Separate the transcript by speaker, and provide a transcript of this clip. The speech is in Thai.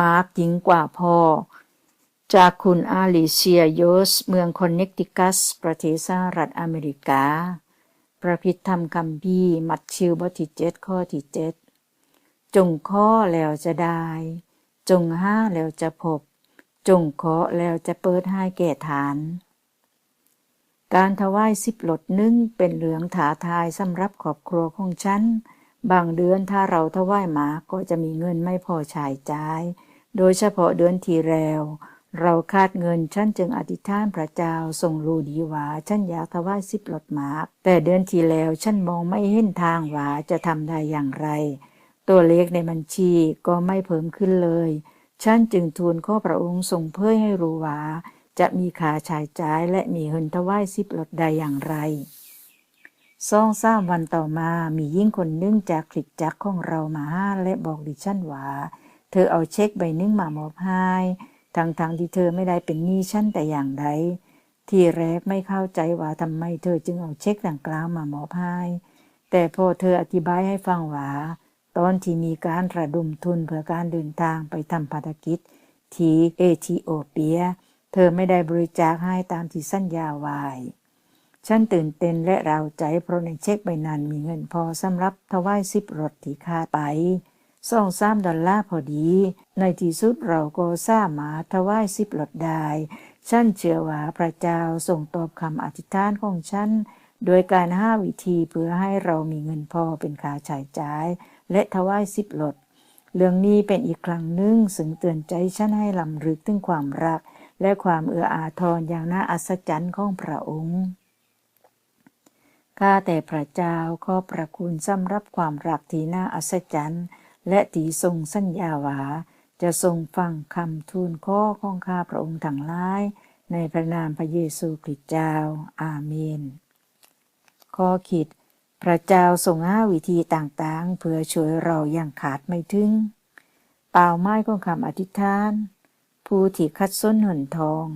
Speaker 1: มาร์กยิงกว่าพ่อจากคุณอาลิเซียโยส เมืองคอนเนคติคัส ประเทศสหรัฐอเมริกา ประพิธธรรมคำพีมัทธิวบทที่เจ็ดข้อที่เจ็ดจงข้อแล้วจะได้ จงห้าแล้วจะพบ จงเคาะแล้วจะเปิดให้แก่ฐาน การถวายสิบหลดนึ่งเป็นเหลืองถาทายสำหรับครอบครัวของฉัน บางเดือนถ้าเราถวายหมาก็จะมีเงินไม่พอใช้จ่าย โดยเฉพาะเดือนที่แล้ว เราคาดเงินฉันจึงอธิษฐานพระเจ้าทรงรู้ดีว่าฉันอยากถวายสิบหลดหมาแต่เดือนที่แล้วฉันมองไม่เห็นทางว่าจะทำได้อย่างไร ตัวเลขในบัญชีก็ไม่เพิ่มขึ้นเลย ฉันจึงทูลข้อพระองค์ทรงเพื่อให้รู้ว่าจะมีค่าใช้จ่ายและมีเงินถวายสิบหลดใดอย่างไร สองสามวันต่อมามียิ่งคนหนึ่งจากคลิกจักของเรามาห้าและบอกดิฉันว่าเธอเอาเช็คใบหนึ่งมามอบให้ทั้งๆทที่เธอไม่ได้เป็นหนี้ฉันแต่อย่างใดที่แรกไม่เข้าใจว่าทำไมเธอจึงเอาเช็คดังกล่าวมามอบให้แต่พอเธออธิบายให้ฟังว่าตอนที่มีการระดมทุนเพื่อการเดินทางไปทำภารกิจที่เอธิโอเปีย เธอไม่ได้บริจาคให้ตามที่สัญญาไว้ ฉันตื่นเต้นและเราใจเพราะในเช็คใบนั้นมีเงินพอสำหรับถวายสิบรถที่ขาไปสองสามดอลลาร์พอดี ในที่สุดเราก็สามารถถวายสิบรถได้ฉันเชื่อว่าพระเจ้าทรงตอบคำอธิษฐานของฉันโดยการห้าวิธีเพื่อให้เรามีเงินพอเป็นค่าใช้จ่าย และถวายสิบรถเรื่องนี้เป็นอีกครั้งหนึ่งซึ่งเตือนใจฉันให้ลำลึกถึงความรัก และความเอื้ออาทรอย่างน่าอัศจรรย์ของพระองค์ ข้าแต่พระเจ้าขอประคุณสำรับความรักที่น่าอัศจรรย์ และที่ทรงสัญญาว่าจะทรงฟังคำทูลข้อของข้าพระองค์ทั้งหลาย ในพระนามพระเยซูคริสต์เจ้า อาเมนข้อคิด พระเจ้าทรงห้าวิธีต่างๆ เพื่อช่วยเราอย่างขาดไม่ถึงเป่าไม้ของคำอธิษฐาน ผู้ที่คัดส้นหนทอง